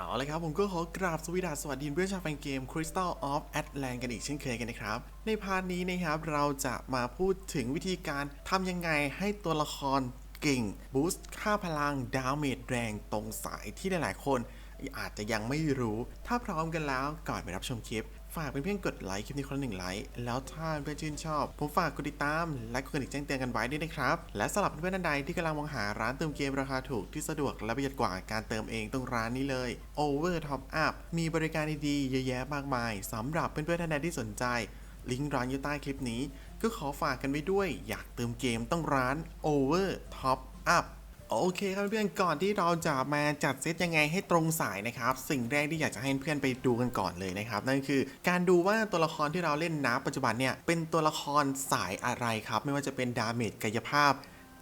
เอาละครับ ผมก็ขอกราบสวีดาสวัสดีเพื่อนชาวแฟนเกม Crystal of Atlant กันอีกเช่นเคยกันนะครับ ในพาร์ทนี้นะครับ เราจะมาพูดถึงวิธีการทำยังไงให้ตัวละครเก่ง บูสต์ค่าพลังดาเมจแรงตรงสายที่หลายๆคนอาจจะยังไม่รู้ ถ้าพร้อมกันแล้วก่อนไปรับชมคลิป ฝากเพื่อนๆกดไลค์คลิปนี้คนละหนึ่งไลค์แล้วถ้าเพื่อนชื่นชอบ ผมฝากกดติดตาม และกดกระดิ่งแจ้งเตือนกันไว้ด้วยนะครับ และสำหรับเพื่อนๆท่านใดที่กำลังมองหาร้านเติมเกมราคาถูกที่สะดวกและประหยัดกว่าการเติมเองตรงร้านนี้เลย Over Top Up มีบริการดีๆเยอะแยะมากมายสำหรับเพื่อนๆท่านใดที่สนใจลิงก์ร้านอยู่ใต้คลิปนี้ ก็ขอฝากกันไว้ด้วย อยากเติมเกมต้องร้าน Over Top Up โอเคครับเพื่อนก่อนที่เราจะมาจัดเซตยังไงให้ตรงสายนะครับ สิ่งแรกที่อยากจะให้เพื่อนไปดูกันก่อนเลยนะครับนั่นคือการดูว่าตัวละครที่เราเล่นนะปัจจุบันเนี่ยเป็นตัวละครสายอะไรครับ ไม่ว่าจะเป็นดาเมจกายภาพ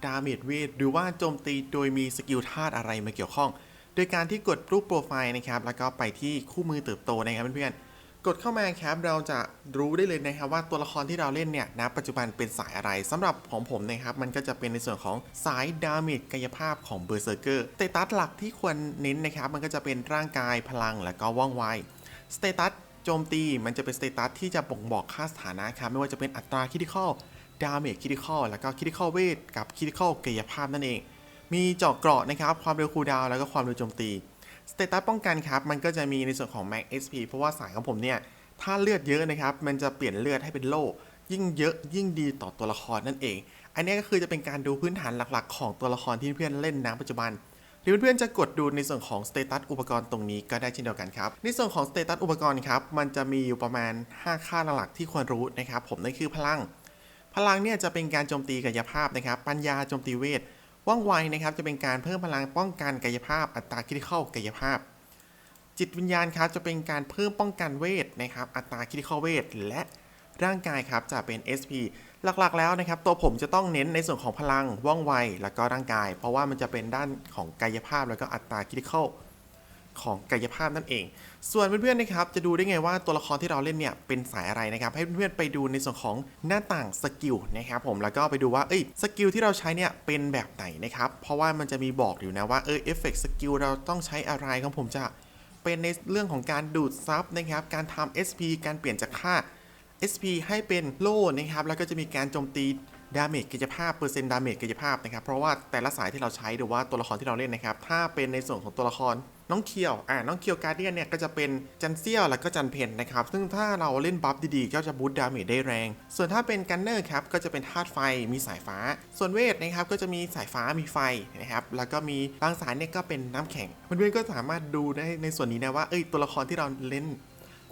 ดาเมจเวทหรือว่าโจมตีโดยมีสกิลธาตุอะไรมาเกี่ยวข้อง โดยการที่กดรูปโปรไฟล์นะครับแล้วก็ไปที่คู่มือเติบโตนะครับเพื่อนๆ กดเข้ามาครับเราจะรู้ได้เลยนะครับว่าตัวละครที่เราเล่นเนี่ยณปัจจุบันเป็นสายอะไรสำหรับของผมนะครับมันก็จะเป็นในส่วนของสายดาเมจกายภาพของเบอร์เซอร์เกอร์สเตตัสหลักที่ควรเน้นนะครับมันก็จะเป็นร่างกายพลังและก็ว่องไวสเตตัสโจมตีมันจะเป็นสเตตัสที่จะบ่งบอกค่าสถานะครับไม่ว่าจะเป็นอัตราคิดิคอลดาเมจคิดิคอลแล้วก็คิดิคอลเวทกับคิดิคอลกายภาพนั่นเอง มีเจาะเกราะนะครับความเร็วคูลดาวแล้วก็ความเร็วโจมตี สเตตัสป้องกันครับมันก็จะมีในส่วนของ Max SP เพราะว่าสายของผมเนี่ยถ้าเลือดเยอะนะครับมันจะเปลี่ยนเลือดให้เป็นโล่ยิ่งเยอะยิ่งดีต่อตัวละครนั่นเอง อันนี้ก็คือจะเป็นการดูพื้นฐานหลักๆ ของตัวละครที่เพื่อนเล่นนะปัจจุบันหรือเพื่อนๆจะกดดูในส่วนของสเตตัสอุปกรณ์ตรงนี้ก็ได้เช่นเดียวกันครับ ในส่วนของสเตตัสอุปกรณ์ครับมันจะมีอยู่ประมาณ 5 ค่าหลักๆที่ควรรู้นะครับ ผมนั่นคือพลัง พลังเนี่ยจะเป็นการโจมตีกายภาพนะครับ ปัญญาโจมตีเวท ว่องไวนะครับจะเป็นการเพิ่มพลังป้องกันกายภาพ อัตราคริติคอลกายภาพ จิตวิญญาณครับจะเป็นการเพิ่มป้องกันเวทนะครับ อัตราคริติคอลเวทและร่างกายครับจะเป็น SP หลักๆแล้วนะครับ ตัวผมจะต้องเน้นในส่วนของพลังว่องไว แล้วก็ร่างกาย เพราะว่ามันจะเป็นด้านของกายภาพแล้วก็อัตราคริติคอล ของกายภาพนั่นเอง ส่วนเพื่อนๆนะครับจะดูได้ไงว่าตัวละครที่เราเล่นเนี่ยเป็นสายอะไรนะครับให้เพื่อนๆไปดูในส่วนของหน้าต่างสกิลนะครับผมแล้วก็ไปดูว่าเอ้ยสกิลที่เราใช้เนี่ยเป็นแบบไหนนะครับเพราะว่ามันจะมีบอกอยู่นะว่าเออเอฟเฟกต์สกิลเราต้องใช้อะไรของผมจะเป็นในเรื่องของการดูดซับนะครับการทำ SP การเปลี่ยนจากค่า SP ให้เป็นโล่นะครับแล้วก็จะมีการโจมตีดาเมจกายภาพเปอร์เซ็นต์ดาเมจกายภาพนะครับเพราะว่าแต่ละสายที่เราใช้หรือว่าตัวละครที่เราเล่นนะครับถ้าเป็นในส่วนของตัวละคร น้องเคียวอ่าน้องเคียวการเดียนเนี่ยก็จะเป็นจันเซียวแล้วก็จันเพนนะครับ ซึ่งถ้าเราเล่นบัฟดีๆ ก็จะบูตดาเมจได้แรง ส่วนถ้าเป็นกันเนอร์ครับก็จะเป็นธาตุไฟมีสายฟ้า ส่วนเวทนะครับก็จะมีสายฟ้ามีไฟนะครับแล้วก็มีบางสายเนี่ยก็เป็นน้ำแข็งเพื่อนๆก็สามารถดูได้ในส่วนนี้นะว่าเอ้ยตัวละครที่เราเล่น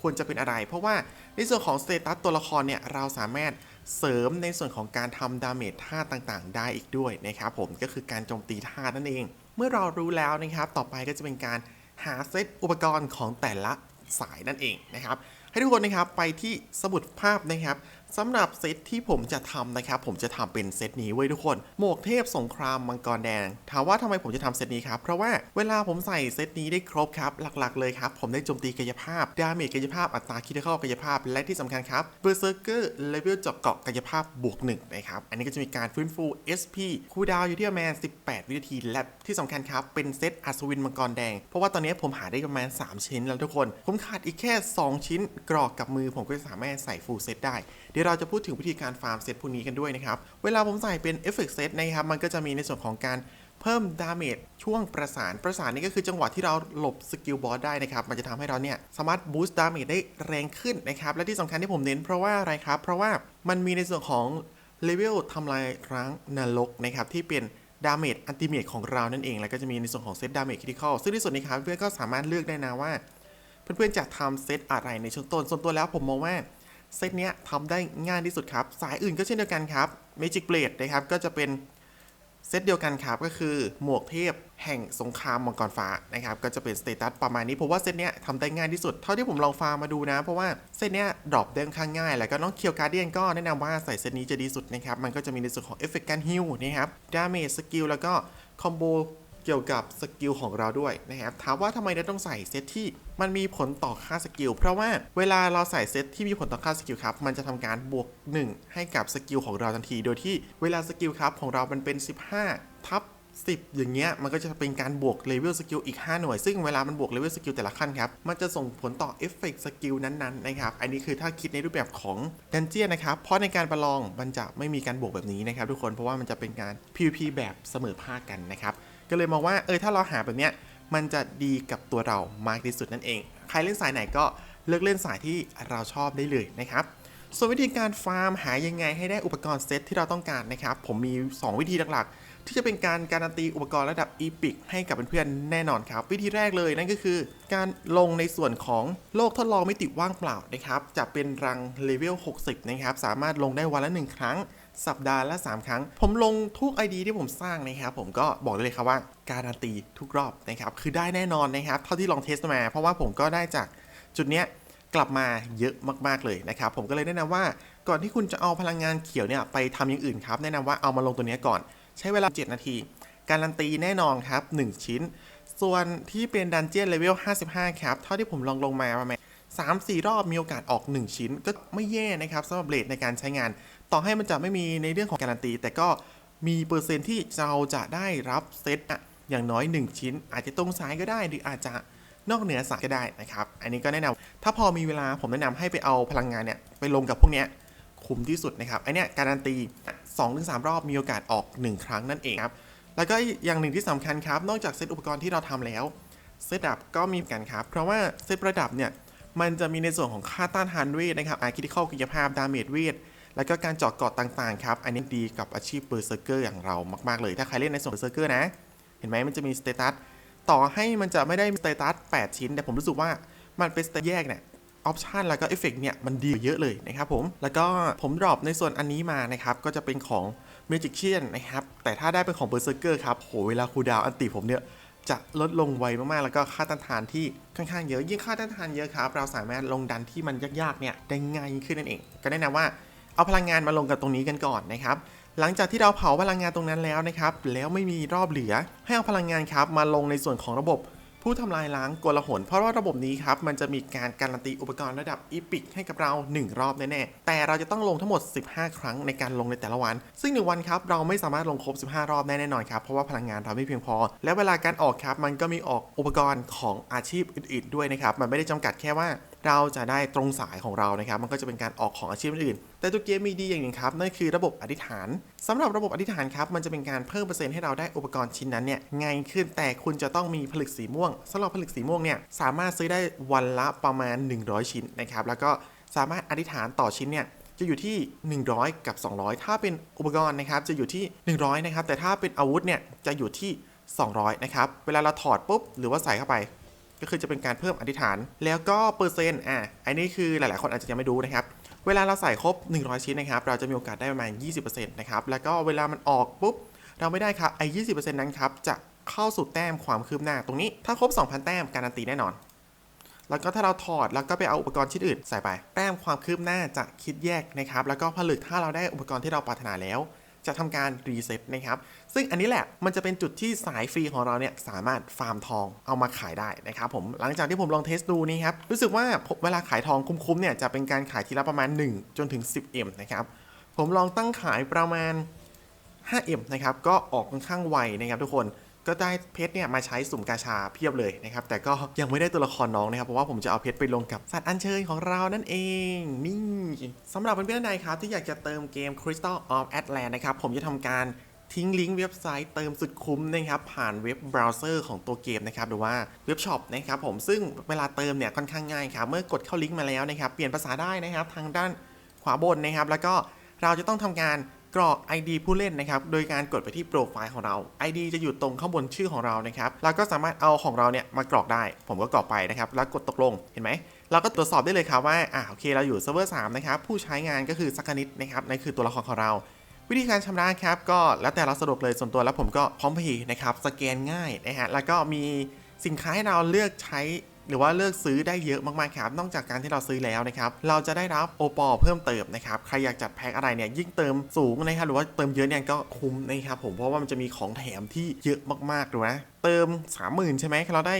ควรจะเป็นอะไร เพราะว่าในส่วนของสเตตัสตัวละครเนี่ยเราสามารถเสริมในส่วนของการทำดาเมจท่าต่างๆ ได้อีกด้วยนะครับผมก็คือการโจมตีท่านั่นเอง เมื่อเรารู้แล้วนะครับ ต่อไปก็จะเป็นการหาเซตอุปกรณ์ของแต่ละสายนั่นเองนะครับ ให้ทุกคนนะครับไปที่สมุดภาพนะครับ สำหรับเซตที่ผมจะทำนะครับ ผมจะทำเป็นเซตนี้ไว้ทุกคน หมวกเทพสงครามมังกรแดง ถามว่าทำไมผมจะทำเซตนี้ครับ เพราะว่าเวลาผมใส่เซตนี้ได้ครบครับ หลักๆเลยครับ ผมได้โจมตีกายภาพ ดาเมจกายภาพ อัตราคิดเข้ากายภาพ และที่สำคัญครับเบอร์เซอร์เกอร์เลเวลจาะเกาะกายภาพบวกหนึ่งนะครับ อันนี้ก็จะมีการฟื้นฟู SP คูดาวอยู่ที่ประมาณ 18 วินาที และที่สำคัญครับ เป็นเซตอัศวินมังกรแดง เพราะว่าตอนนี้ผมหาได้ประมาณ 3 ชิ้นแล้วทุกคน ผมขาดอีกแค่ 2 ชิ้นกรอกกับมือผมก็จะสามารถใส่ฟูลเซตได้ดี๋ยวเราจะพูดถึงวิธีการฟาร์มเซตพวกนี้กันด้วยนะครับ เวลาผมใส่เป็นเอฟเฟกต์เซตนะครับ มันก็จะมีในส่วนของการเพิ่มดาเมจช่วงประสานประสานนี่ก็คือจังหวะที่เราหลบสกิลบอสได้นะครับ มันจะทำให้เราเนี่ยสามารถบูสต์ดาเมจได้แรงขึ้นนะครับ และที่สำคัญที่ผมเน้นเพราะว่าอะไรครับ เพราะว่ามันมีในส่วนของเลเวลทำลายร้างนรกนะครับที่เป็นดาเมจอันติเมจของเรานั่นเอง แล้วก็จะมีในส่วนของเซตดาเมจคริติคอลซึ่งที่สุดนี้ครับเพื่อนก็สามารถเลือกได้นะว่า เพื่อนๆจะทำเซตอะไรในช่วงต้นส่วนตัวแล้วผมมองว่า เซตเนี้ยทำได้ง่ายที่สุดครับ สายอื่นก็เช่นเดียวกันครับ Magic Blade นะครับ ก็จะเป็นเซตเดียวกันครับก็คือหมวกเทพแห่งสงครามมังกรฟ้านะครับก็จะเป็นสเตตัสประมาณนี้ผมว่าเซตเนี้ยทำได้ง่ายที่สุด เท่าที่ผมลองฟาร์มาดูนะ เพราะว่าเซตเนี้ยดรอปได้ค่อนข้างง่าย แล้วก็น้องเคียวการ์เดียนก็แนะนำว่าใส่เซตนี้จะดีสุดนะครับมันก็จะมีในส่วนของเอฟเฟกต์การฮิลนะครับดาเมจสกิลแล้วก็คอมโบ เกี่ยวกับสกิลของเราด้วยนะครับถามว่าทำไมเราต้องใส่เซตที่มันมีผลต่อค่าสกิลเพราะว่าเวลาเราใส่เซตที่มีผลต่อค่าสกิลครับมันจะทำการบวก 1 ให้กับสกิลของเราทันที โดยที่เวลาสกิลครับของเรามันเป็น 15 ทับ10 อย่างเงี้ย มันก็จะเป็นการบวกเลเวลสกิลอีก 5 หน่วย ซึ่งเวลามันบวกเลเวลสกิลแต่ละขั้นครับ มันจะส่งผลต่อเอฟเฟกต์สกิลนั้นๆนะครับ อันนี้คือถ้าคิดในรูปแบบของดันเจียนนะครับ เพราะในการประลองมันจะไม่มีการบวกแบบนี้นะครับทุกคน เพราะว่ามันจะเป็นการ PVP แบบเสมอภาคกันนะครับ ก็เลยมองว่าเออถ้าเราหาแบบเนี้ยมันจะดีกับตัวเรามากที่สุดนั่นเอง ใครเล่นสายไหนก็เลือกเล่นสายที่เราชอบได้เลยนะครับ ส่วนวิธีการฟาร์มหายังไงให้ได้อุปกรณ์เซตที่เราต้องการนะครับ ผมมี 2 วิธีหลักๆ ที่จะเป็นการการันตีอุปกรณ์ระดับอีพิกให้กับเพื่อนๆแน่นอนครับ วิธีแรกเลยนั่นก็คือ การลงในส่วนของโลกทดลองมิติว่างเปล่านะครับ จะเป็นรังเลเวล 60 นะครับ สามารถลงได้วันละ 1 ครั้ง สัปดาห์ละ 3 ครั้ง ผมลงทุก ID ที่ผมสร้างนะครับ ผมก็บอกได้เลยครับว่าการันตีทุกรอบนะครับ คือได้แน่นอนนะครับ เท่าที่ลองเทสมา เพราะว่าผมก็ได้จากจุดเนี้ยกลับมาเยอะมากๆเลยนะครับ ผมก็เลยแนะนำว่าก่อนที่คุณจะเอาพลังงานเขียวเนี่ยไปทำอย่างอื่นครับ แนะนำว่าเอามาลงตัวนี้ก่อน ใช้เวลา 7 นาที การันตีแน่นอนครับ 1 ชิ้น ส่วนที่เป็นดันเจียนเลเวล55 ครับ เท่าที่ผมลองลงมาประมาณ 3-4 รอบมีโอกาสออก 1 ชิ้น ก็ไม่แย่นะครับสำหรับเลทในการใช้งาน ต่อให้มันจะไม่มีในเรื่องของการันตี แต่ก็มีเปอร์เซ็นที่เราจะได้รับเซตอะอย่างน้อย 1 ชิ้น อาจจะตรงซ้ายก็ได้หรืออาจจะนอกเหนือสายก็ได้นะครับ อันนี้ก็แนะนำถ้าพอมีเวลาผมแนะนำให้ไปเอาพลังงานเนี่ยไปลงกับพวกเนี้ยคุ้มที่สุดนะครับอันเนี้ยการันตี 2-3 รอบมีโอกาสออก 1 ครั้งนั่นเองครับแล้วก็อย่างหนึ่งที่สำคัญครับ นอกจากเซตอุปกรณ์ที่เราทำแล้ว เซตอัพก็มีกันครับ เพราะว่าเซตประดับเนี่ย มันจะมีในส่วนของค่าต้านทานเวทนะครับอาคิติคอลกิจภาพดาเมจเวทแล้วก็การเจาะเกาะต่างๆครับ อันนี้ดีกับอาชีพเบอร์เซอร์เกอร์อย่างเรามากๆเลย ถ้าใครเล่นในส่วนเบอร์เซอร์เกอร์นะ เห็นไหมมันจะมีสเตตัส ต่อให้มันจะไม่ได้มีสเตตัส 8 ชิ้น แต่ผมรู้สึกว่ามันเป็นสเตตแยกเนี่ยออปชันแล้วก็เอฟเฟกเนี่ย มันดีเยอะเลยนะครับผม แล้วก็ผมดรอปในส่วนอันนี้มานะครับ ก็จะเป็นของ Magician นนะครับ แต่ถ้าได้เป็นของ Berserker ครับโหเวลาคูดาวอันติผมเนี่ย จะลดลงไวมากๆ แล้วก็ค่าต้านทานที่ค่อนข้างเยอะ ยิ่งค่าต้านทานเยอะครับ เราสามารถลงดันที่มันยากๆเนี่ยได้ง่ายขึ้นนั่นเอง ก็แนะนำว่าเอาพลังงานมาลงกับตรงนี้กันก่อนนะครับ หลังจากที่เราเผาพลังงานตรงนั้นแล้วนะครับ แล้วไม่มีรอบเหลือ ให้เอาพลังงานครับมาลงในส่วนของระบบ ผู้ทำลายล้างกลหน เพราะว่าระบบนี้ครับมันจะมีการการันตีอุปกรณ์ระดับอีพิกให้กับเรา 1 รอบแน่ๆ แต่เราจะต้องลงทั้งหมด 15 ครั้งในการลงในแต่ละวัน ซึ่ง1วันครับเราไม่สามารถลงครบ 15 รอบได้แน่นอนครับ เพราะว่าพลังงานเราไม่เพียงพอ และเวลาการออกครับมันก็มีออกอุปกรณ์ของอาชีพอื่น ๆ ด้วยนะครับ มันไม่ได้จำกัดแค่ว่าเราจะได้ตรงสายของเรานะครับ มันก็จะเป็นการออกของอาชีพอื่น แต่ตัวเกมมีดีอย่างหนึ่งครับ นั่นคือระบบอธิษฐานสำหรับระบบอธิษฐานครับ มันจะเป็นการเพิ่มเปอร์เซ็นต์ให้เราได้อุปกรณ์ชิ้นนั้นเนี่ยง่ายขึ้น แต่คุณจะต้องมีผลึกสีม่วงสำหรับผลึกสีม่วงเนี่ยสามารถซื้อได้วันละประมาณ 100 ชิ้นนะครับ แล้วก็สามารถอธิษฐานต่อชิ้นเนี่ยจะอยู่ที่ 100 กับ 200 ถ้าเป็นอุปกรณ์นะครับ จะอยู่ที่ 100 นะครับ แต่ถ้าเป็นอาวุธเนี่ย จะอยู่ที่ 200 นะครับ เวลาเราถอดปุ๊บ หรือว่าใส่เข้าไป ก็คือจะเป็นการเพิ่มอธิษฐาน แล้วก็เปอร์เซ็นต์อะอันนี้คือหลายๆ คนอาจจะยังไม่รู้นะครับ เวลาเราใส่ครบ 100 ชิ้นนะครับ เราจะมีโอกาสได้ประมาณ 20%นะครับ แล้วก็เวลามันออกปุ๊บ เราไม่ได้ครับ ไอ้20%นั้นครับ จะเข้าสู่แต้มความคืบหน้าตรงนี้ ถ้าครบ 2,000 แต้มการันตีแน่นอน แล้วก็ถ้าเราถอดแล้วก็ไปเอาอุปกรณ์ชิ้นอื่นใส่ไป แต้มความคืบหน้าจะคิดแยกนะครับ แล้วก็ผลึกถ้าเราได้อุปกรณ์ที่เราปรารถนาแล้ว จะทำการรีเซ็ตนะครับ ซึ่งอันนี้แหละมันจะเป็นจุดที่สายฟรีของเราเนี่ยสามารถฟาร์มทองเอามาขายได้นะครับผมหลังจากที่ผมลองเทสดูนี่ครับรู้สึกว่าเวลาขายทองคุ้มๆเนี่ยจะเป็นการขายทีละประมาณ 1 จนถึง 10M นะครับผมลองตั้งขายประมาณ 5M นะครับก็ออกค่อนข้างไวนะครับทุกคน ก็ได้เพชรเนี่ยมาใช้สุ่มกาชาเพียบเลยนะครับ แต่ก็ยังไม่ได้ตัวละครน้องนะครับ เพราะว่าผมจะเอาเพชรไปลงกับสัตว์อัญเชิญของเรานั่นเอง นี่สำหรับเพื่อนๆท่านใดครับที่อยากจะเติมเกม Crystal of Atlant นะครับ ผมจะทำการทิ้งลิงก์เว็บไซต์เติมสุดคุ้มนะครับ ผ่านเว็บเบราว์เซอร์ของตัวเกมนะครับ หรือว่าเว็บช็อปนะครับผมซึ่งเวลาเติมเนี่ยค่อนข้างง่ายครับ เมื่อกดเข้าลิงก์มาแล้วนะครับ เปลี่ยนภาษาได้นะครับ ทางด้านขวาบนนะครับ แล้วก็เราจะต้องทำการ กรอก ID ผู้เล่นนะครับ โดยการกดไปที่โปรไฟล์ของเรา ID จะอยู่ตรงข้างบนชื่อของเรานะครับแล้วก็สามารถเอาของเราเนี่ยมากรอกได้ ผมก็กรอกไปนะครับ แล้วกดตกลง เห็นไหม เราก็ตรวจสอบได้เลยครับว่า อ่าโอเค เราอยู่เซิร์ฟเวอร์3นะครับ ผู้ใช้งานก็คือสักนิดนะครับ นั่นคือตัวละครของเรา วิธีการชำระครับ ก็แล้วแต่เราสะดวกเลย ส่วนตัวแล้วผมก็พร้อมเพย์นะครับ สแกนง่ายนะฮะ แล้วก็มีสินค้าให้เราเลือกใช้ หรือว่าเลือกซื้อได้เยอะมากๆครับ นอกจากการที่เราซื้อแล้วนะครับ เราจะได้รับโอปอเพิ่มเติมนะครับ ใครอยากจัดแพ็คอะไรเนี่ยยิ่งเติมสูงนะครับหรือว่าเติมเยอะเนี่ยก็คุ้มนะครับผมเพราะว่ามันจะมีของแถมที่เยอะมากๆดูนะเติม 30,000 ใช่ไหมเราได้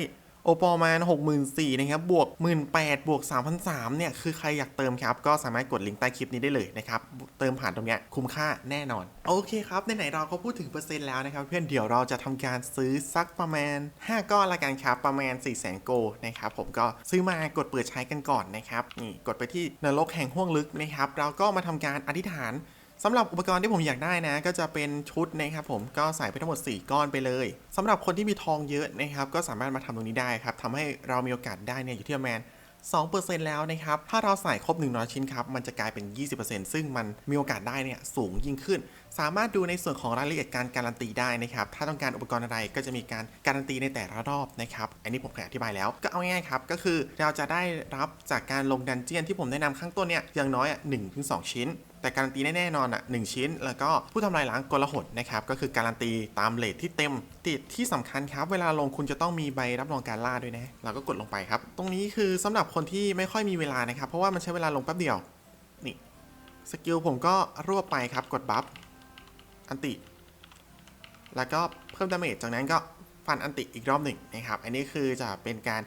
โอโอปอมา64,000นะครับ บวก 18,000 บวก 3,300 เนี่ย คือใครอยากเติมครับ ก็สามารถกดลิงก์ใต้คลิปนี้ได้เลยนะครับ เติมผ่านตรงเนี้ยคุ้มค่าแน่นอน โอเคครับ ในไหนเราก็พูดถึงเปอร์เซ็นต์แล้วนะครับ เพื่อนเดี๋ยวเราจะทำการซื้อสักประมาณ 5 ก้อนละกันครับ ประมาณ 4 0 0 0 0 0 โกนะครับ ผมก็ซื้อมากดเปิดใช้กันก่อนนะครับ นี่ กดไปที่นรกแห่งห้วงลึกนะครับ เราก็มาทำการอธิษฐาน สำหรับอุปกรณ์ที่ผมอยากได้นะ ก็จะเป็นชุดนะครับผมก็ใส่ไปทั้งหมด 4 ก้อนไปเลยสำหรับคนที่มีทองเยอะนะครับก็สามารถมาทำตรงนี้ได้ครับทำให้เรามีโอกาสได้เนี่ยอยู่ที่ประมาณ2%แล้วนะครับ ถ้าเราใส่ครบ100ชิ้นครับ มันจะกลายเป็น 20%ซึ่งมันมีโอกาสได้เนี่ยสูงยิ่งขึ้น สามารถดูในส่วนของรายละเอียดการการันตีได้นะครับ ถ้าต้องการอุปกรณ์อะไรก็จะมีการการันตีในแต่ละรอบนะครับ อันนี้ผมเคยอธิบายแล้ว ก็เอาง่ายๆครับ ก็คือเราจะได้รับจากการลงดันเจียนที่ผมแนะนำข้างต้นเนี่ย อย่างน้อย 1-2 ชิ้น แต่การันตีแน่นอนอะหนึ่งชิ้น แล้วก็ผู้ทำลายล้างกลหนนะครับก็คือการันตีตามเลทที่เต็มติดที่สำคัญครับ เวลาลงคุณจะต้องมีใบรับรองการล่าด้วยนะเราก็กดลงไปครับ ตรงนี้คือสำหรับคนที่ไม่ค่อยมีเวลานะครับ เพราะว่ามันใช้เวลาลงแป๊บเดียวนี่สกิลผมก็รวบไปครับกดบัฟอันติ แล้วก็เพิ่มดาเมจจากนั้นก็ฟันอันติอีกรอบหนึ่งนะครับ อันนี้คือจะเป็นการ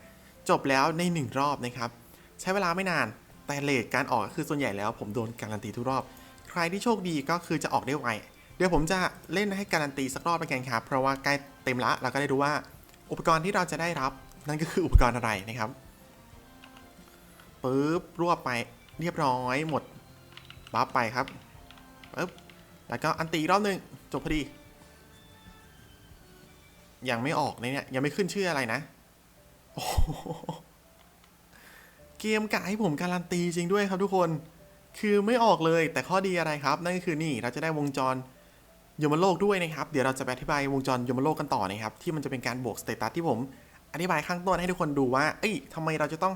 จบแล้วในหนึ่งรอบนะครับ ใช้เวลาไม่นาน แต่เลทการออกก็คือส่วนใหญ่แล้วผมโดนการันตีทุกรอบ ใครที่โชคดีก็คือจะออกได้ไว เดี๋ยวผมจะเล่นให้การันตีสักรอบไปกันครับ เพราะว่าใกล้เต็มละเราก็ได้รู้ว่าอุปกรณ์ที่เราจะได้รับนั่นก็คืออุปกรณ์อะไรนะครับปึ๊บรวบไปเรียบร้อยหมดบัฟไปครับปึ๊บแล้วก็อันตีรอบหนึ่งจบพอดี ยังไม่ออกเลยเนี่ยยังไม่ขึ้นชื่ออะไรนะ โอ้ เกมกะให้ผมการันตีจริงด้วยครับทุกคน คือไม่ออกเลยแต่ข้อดีอะไรครับ นั่นก็คือนี่เราจะได้วงจรยมโลกด้วยนะครับ เดี๋ยวเราจะไปอธิบายวงจรยมโลกกันต่อนะครับ ที่มันจะเป็นการบวกสเตตัสที่ผม อธิบายข้างต้นให้ทุกคนดูว่า เอ้ยทำไมเราจะต้อง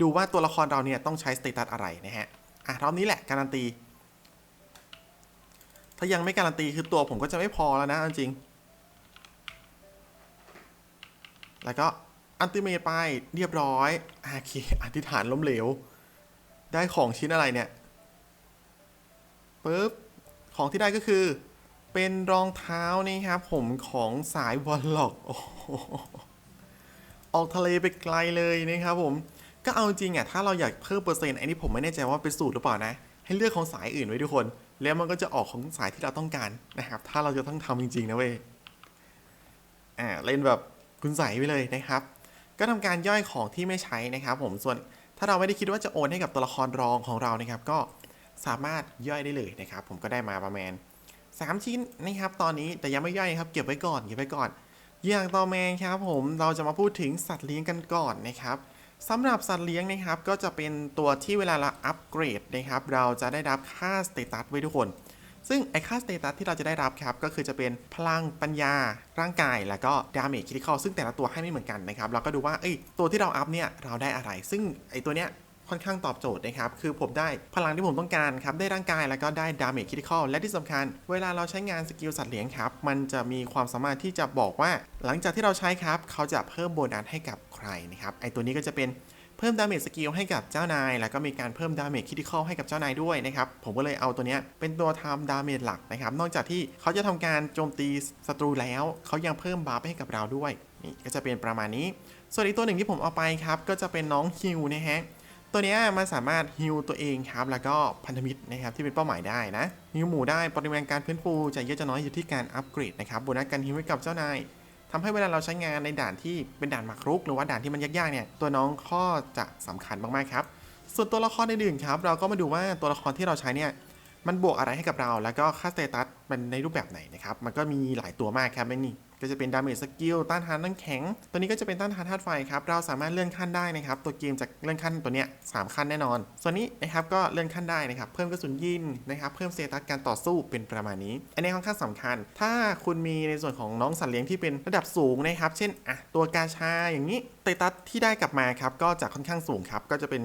ดูว่าตัวละครเราเนี่ยต้องใช้สเตตัสอะไรนะฮะ อะรอบนี้แหละการันตี ถ้ายังไม่การันตีคือตัวผมก็จะไม่พอแล้วนะจริง แล้วก็ อันติเมตไปเรียบร้อยโอเคอธิษฐานล้มเหลว ได้ของชิ้นอะไรเนี่ยปุ๊บของที่ได้ก็คือ เป็นรองเท้านี่ครับ ผมของสายวอลล็อกโอ้ออกทะเลไปไกลเลยนะครับผม ก็เอาจริงอะถ้าเราอยากเพิ่มเปอร์เซ็นต์อันนี้ผมไม่แน่ใจว่าเป็นสูตรหรือเปล่านะ ให้เลือกของสายอื่นไว้ทุกคน แล้วมันก็จะออกของสายที่เราต้องการนะครับ ถ้าเราจะต้องทำจริง ๆ นะเว้ยอ่าเล่นแบบคุณใสไปเลยนะครับ ก็ทำการย่อยของที่ไม่ใช้นะครับผมส่วนถ้าเราไม่ได้คิดว่าจะโอนให้กับตัวละครรองของเรานะครับ ก็สามารถย่อยได้เลยนะครับ ผมก็ได้มาประมาณ3 ชิ้นนะครับ ตอนนี้แต่ยังไม่ย่อยครับเก็บไว้ก่อนเก็บไว้ก่อน อย่างต่อมาครับผมเราจะมาพูดถึงสัตว์เลี้ยงกันก่อนนะครับสำหรับสัตว์เลี้ยงนะครับ ก็จะเป็นตัวที่เวลาเราอัปเกรดนะครับ เราจะได้รับค่าสเตตัสไว้ทุกคน ซึ่งไอค่าสเตตัสที่เราจะได้รับครับ ก็คือจะเป็นพลังปัญญา ร่างกาย แล้วก็ดาเมจคิดคอลซึ่งแต่ละตัวให้ไม่เหมือนกันนะครับ เราก็ดูว่าเอ้ยตัวที่เราอัพเนี่ยเราได้อะไร ซึ่งไอตัวเนี้ยค่อนข้างตอบโจทย์นะครับ คือผมได้พลังที่ผมต้องการครับ ได้ร่างกายแล้วก็ได้ดาเมจคิดคอลและที่สำคัญ เวลาเราใช้งานสกิลสัตว์เลี้ยงครับ มันจะมีความสามารถที่จะบอกว่า หลังจากที่เราใช้ครับ เขาจะเพิ่มโบนัสให้กับใครนะครับ ไอตัวนี้ก็จะเป็น เพิ่มดาเมจสกิลให้กับเจ้านาย แล้วก็มีการเพิ่มดาเมจคิติคอลให้กับเจ้านายด้วยนะครับ ผมก็เลยเอาตัวเนี้ยเป็นตัวทำดาเมจหลักนะครับ นอกจากที่เขาจะทำการโจมตีศัตรูแล้ว เขายังเพิ่มบัฟให้กับเราด้วย นี่ก็จะเป็นประมาณนี้ ส่วนอีกตัวหนึ่งที่ผมเอาไปครับ ก็จะเป็นน้องฮิวนะฮะตัวเนี้ยมันสามารถฮิวตัวเองครับ แล้วก็พันธมิตรนะครับที่เป็นเป้าหมายได้นะฮิวหมู่ได้ปริมาณการพื้นฟูจะเยอะจะน้อยอยู่ที่การอัปเกรดนะครับโบนัสการฮิวให้กับเจ้านาย ทำให้เวลาเราใช้งานในด่านที่เป็นด่านหมากรุก หรือว่าด่านที่มันยากๆเนี่ยตัวน้องข้อจะสำคัญมากๆครับส่วนตัวละครอื่นๆครับเราก็มาดูว่าตัวละครที่เราใช้เนี่ยมันบวกอะไรให้กับเรา แล้วก็ค่าสเตตัสเป็นในรูปแบบไหนนะครับมันก็มีหลายตัวมากครับไม่นี่ ก็จะเป็นดาเมจสกิลต้านทานน้ำแข็ง ตัวนี้ก็จะเป็นต้านทานธาตุไฟครับ เราสามารถเลื่อนขั้นได้นะครับ ตัวเกมจะเลื่อนขั้นตัวเนี้ยสามขั้นแน่นอน ส่วนนี้นะครับก็เลื่อนขั้นได้นะครับ เพิ่มกระสุนยิงนะครับ เพิ่มสเตตัสการต่อสู้เป็นประมาณนี้ อันนี้ค่อนข้างสำคัญ ถ้าคุณมีในส่วนของน้องสัตว์เลี้ยงที่เป็นระดับสูงนะครับ เช่นอะตัวกาชาอย่างนี้เตตัสที่ได้กลับมาครับก็จะค่อนข้างสูงครับก็จะเป็น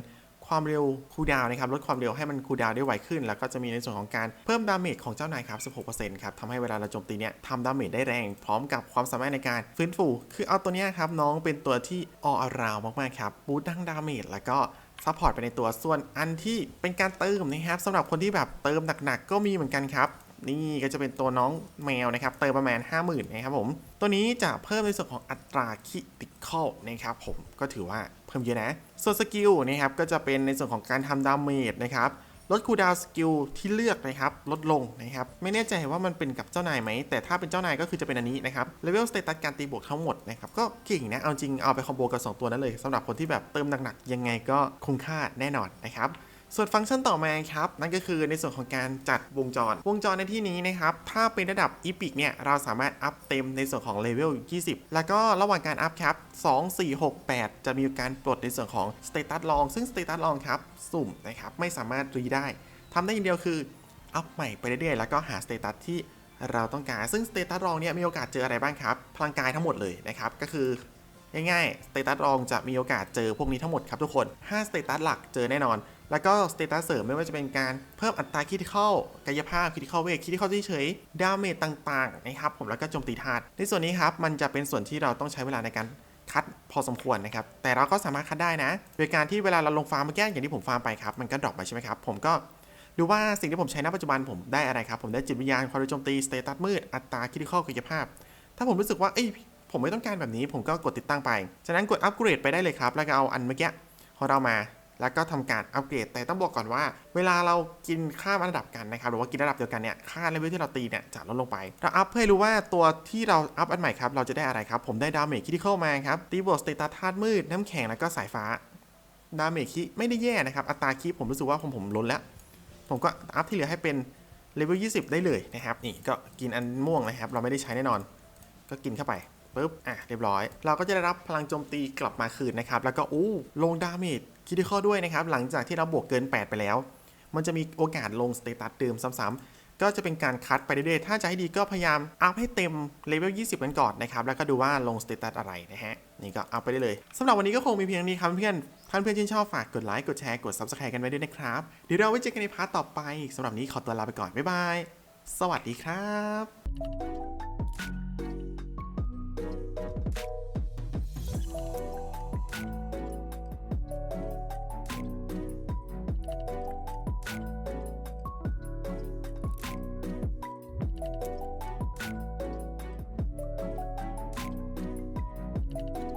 ความเร็วคูลดาวน์นะครับลดความเร็วให้มันคูลดาวน์ได้ไวขึ้น แล้วก็จะมีในส่วนของการเพิ่มดาเมจของเจ้านายครับ 16%ครับทำให้เวลาเราโจมตีเนี่ยทำดาเมจได้แรง พร้อมกับความสามารถในการฟื้นฟู คือเอาตัวเนี้ยครับน้องเป็นตัวที่ออราวมากๆครับบูตทั้งดาเมจแล้วก็ซัพพอร์ตไปในตัวส่วนอันที่เป็นการเติมนะครับสำหรับคนที่แบบเติมหนักๆก็มีเหมือนกันครับ นี่ก็จะเป็นตัวน้องแมวนะครับ เติมประมาณ 50,000นะครับผม ตัวนี้จะเพิ่มในส่วนของอัตราคิติคอลนะครับผมก็ถือว่าเพิ่มเยอะนะ ส่วนสกิลนะครับก็จะเป็นในส่วนของการทำดาเมจนะครับลดคูลดาวน์สกิลที่เลือกนะครับลดลงนะครับไม่แน่ใจว่ามันเป็นกับเจ้านายไหม แต่ถ้าเป็นเจ้านายก็คือจะเป็นอันนี้นะครับเลเวลสเตตัสการตีบวกทั้งหมดนะครับก็เก่งนะเอาจริงเอาไปคอมโบกับสองตัวนั้นเลยสำหรับคนที่แบบเติมหนักๆยังไงก็คุ้มค่าแน่นอนนะครับ ส่วนฟังก์ชันต่อมาครับ นั่นก็คือในส่วนของการจัดวงจร วงจรในที่นี้นะครับ ถ้าเป็นระดับอีพิกเนี่ย เราสามารถอัพเต็มในส่วนของเลเวล20 แล้วก็ระหว่างการอัพครับ 2 4 6 8 จะมีการปลดในส่วนของสเตตัสลอง ซึ่งสเตตัสลองครับ สุ่มนะครับ ไม่สามารถรีได้ทำได้อย่างเดียวคือ อัพใหม่ไปเรื่อยๆ แล้วก็หาสเตตัสที่เราต้องการ ซึ่งสเตตัสรองเนี่ยมีโอกาสเจออะไรบ้างครับ พลังกายทั้งหมดเลยนะครับ ก็คือง่ายๆสเตตัสรองจะมีโอกาสเจอพวกนี้ทั้งหมดครับทุกคน5สเตตัสหลักเจอแน่นอน แล้วก็สเตตัสเสริมไม่ว่าจะเป็นการเพิ่มอัตราคิดเข้ากายภาพคิดเข้าเวทคิดเข้าเฉยดาเมจต่างๆนะครับผมแล้วก็โจมตีธาตุในส่วนนี้ครับมันจะเป็นส่วนที่เราต้องใช้เวลาในการคัดพอสมควรนะครับ แต่เราก็สามารถคัดได้นะ โดยการที่เวลาเราลงฟาร์มเมื่อกี้อย่างที่ผมฟาร์มไปครับ มันก็ดรอปไปใช่ไหมครับ ผมก็ดูว่าสิ่งที่ผมใช้ณปัจจุบันผมได้อะไรครับ ผมได้จิตวิญญาณความโจมตี สเตตัสมืด อัตราคิดเข้ากายภาพ ถ้าผมรู้สึกว่าเอ้ยผมไม่ต้องการแบบนี้ ผมก็กดติดตั้งไป ฉะนั้นกดอัปเกรดไปได้เลยครับ แล้วก็เอาอันเมื่อกี้ของเรามา แล้วก็ทำการอัปเกรด แต่ต้องบอกก่อนว่า เวลาเรากินค่าระดับกันนะครับ หรือว่ากินระดับเดียวกันเนี่ย ค่าเลเวลที่เราตีเนี่ยจะลดลงไป เราอัพเพื่อรู้ว่าตัวที่เราอัพอันใหม่ครับ เราจะได้อะไรครับ ผมได้ดาเมจคิดเข้ามาครับ ตีบวกสเตตัสธาตุมืด น้ำแข็ง แล้วก็สายฟ้า ดาเมจคิไม่ได้แย่นะครับ อัตราคิผมรู้สึกว่าผมผมล้นแล้ว ผมก็อัพที่เหลือให้เป็นเลเวล20 ได้เลยนะครับ นี่ก็กินอันม่วงนะครับ เราไม่ได้ใช้แน่นอน ก็กินเข้าไปปุ๊บ อะ เรียบร้อย เราก็จะได้รับพลังโจมตีกลับมาคืนนะครับ แล้วก็อู้ลงดาเมจ คิดข้อด้วยนะครับ หลังจากที่เราบวกเกิน 8 ไปแล้ว มันจะมีโอกาสลงสเตตัสเดิมซ้ำๆก็จะเป็นการคัดไปเรื่อยๆ ถ้าจะให้ดีก็พยายามอัพให้เต็มเลเวล 20 กันก่อนนะครับ แล้วก็ดูว่าลงสเตตัสอะไรนะฮะ นี่ก็อัพไปได้เลยสำหรับวันนี้ก็คงมีเพียงนี้ครับเพื่อนท่านเพื่อนชื่นชอบฝากกดไลค์ กดแชร์ กด subscribe กันไว้ด้วยนะครับ เดี๋ยวเราไว้เจอกันในพาร์ทต่อไปสำหรับนี้ขอตัวลาไปก่อน บ๊ายบาย สวัสดีครับ